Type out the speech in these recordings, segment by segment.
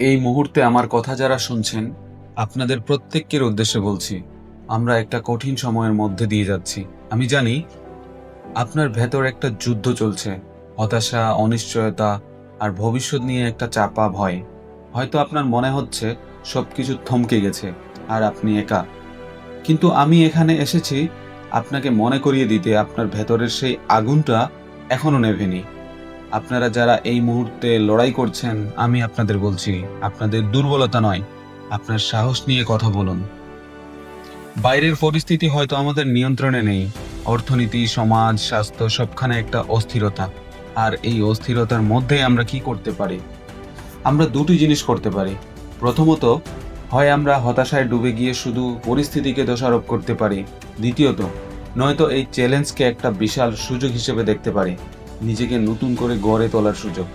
এই মুহূর্তে আমার কথা যারা শুনছেন, আপনাদের প্রত্যেককের উদ্দেশ্যে বলছি, আমরা একটা কঠিন সময়ের মধ্যে দিয়ে যাচ্ছি। আমি জানি আপনার ভেতর একটা যুদ্ধ চলছে, হতাশা, অনিশ্চয়তা আর ভবিষ্যৎ নিয়ে একটা চাপা ভয়। হয়তো আপনার মনে হচ্ছে সব কিছু থমকে গেছে আর আপনি একা। কিন্তু আমি এখানে এসেছি আপনাকে মনে করিয়ে দিতে আপনার ভেতরের সেই আগুনটা এখনও নেভেনি। আপনারা যারা এই মুহূর্তে লড়াই করছেন, আমি আপনাদের বলছি, আপনাদের দুর্বলতা নয়, আপনার সাহস নিয়ে কথা বলুন। বাইরের পরিস্থিতি হয়তো আমাদের নিয়ন্ত্রণে নেই, অর্থনীতি, সমাজ, স্বাস্থ্য, সবখানে একটা অস্থিরতা। আর এই অস্থিরতার মধ্যে আমরা কি করতে পারি? আমরা দুটি জিনিস করতে পারি। প্রথমত, হয় আমরা হতাশায় ডুবে গিয়ে শুধু পরিস্থিতিকে দোষারোপ করতে পারি। দ্বিতীয়ত, নয়তো এই চ্যালেঞ্জকে একটা বিশাল সুযোগ হিসেবে দেখতে পারি। নিজেকে নতুন করে গড়ে তোলার সুযোগ।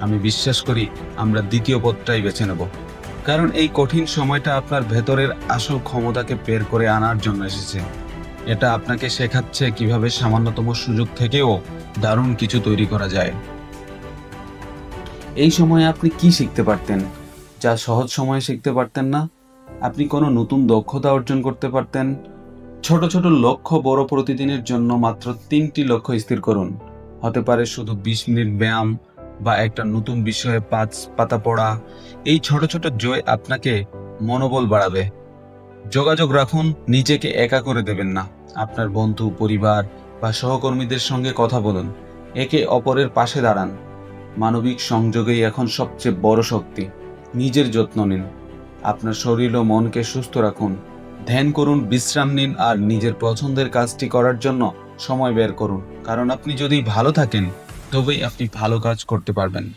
আমি বিশ্বাস করি আমরা দ্বিতীয় পথটাই বেছে নেব। কারণ এই কঠিন সময়টা আপনার ভেতরের আসল ক্ষমতাকে বের করে আনার জন্য এসেছে। এটা আপনাকে শেখাচ্ছে কীভাবে সামান্যতম সুযোগ থেকেও দারুণ কিছু তৈরি করা যায়। এই সময়ে আপনি কি শিখতে পারতেন? যা সহজ সময়ে শিখতে পারতেন না? আপনি কোনো নতুন দক্ষতা অর্জন করতে পারতেন? ছোট ছোট লক্ষ্য বড় প্রতিদিনের জন্য মাত্র তিনটি লক্ষ্য স্থির করুন। হতে পারে শুধু বিশ মিনিট ব্যায়াম বা একটা নতুন বিষয়ে পাঁচ পাতা পড়া। এই ছোট ছোট জয় আপনাকে মনোবল বাড়াবে। যোগাযোগ রাখুন, নিজেকে একা করে দেবেন না। আপনার বন্ধু, পরিবার বা সহকর্মীদের সঙ্গে কথা বলুন। একে অপরের পাশে দাঁড়ান। মানবিক সংযোগেই এখন সবচেয়ে বড় শক্তি। নিজের যত্ন নিন। আপনার শরীর ও মনকে সুস্থ রাখুন। ধ্যান করুন, বিশ্রাম নিন আর নিজের পছন্দের কাজটি করার জন্য সময় বের করুন। কারণ আপনি যদি ভালো থাকেন, তবেই আপনি ভালো কাজ করতে পারবেন।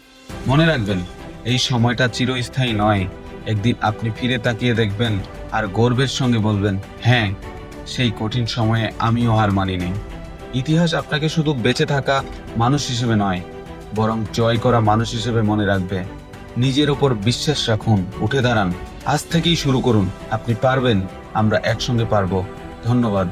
মনে রাখবেন, এই সময়টা চিরস্থায়ী নয়। একদিন আপনি ফিরে তাকিয়ে দেখবেন আর গর্বের সঙ্গে বলবেন হ্যাঁ সেই কঠিন সময়ে আমিও হার মানিনি। ইতিহাস আপনাকে শুধু বেঁচে থাকা মানুষ হিসেবে নয়, বরং জয় করা মানুষ হিসেবে মনে রাখবে। নিজের ওপর বিশ্বাস রাখুন, উঠে দাঁড়ান। আজ থেকেই শুরু করুন। আপনি পারবেন, আমরা একসঙ্গে পারব। ধন্যবাদ।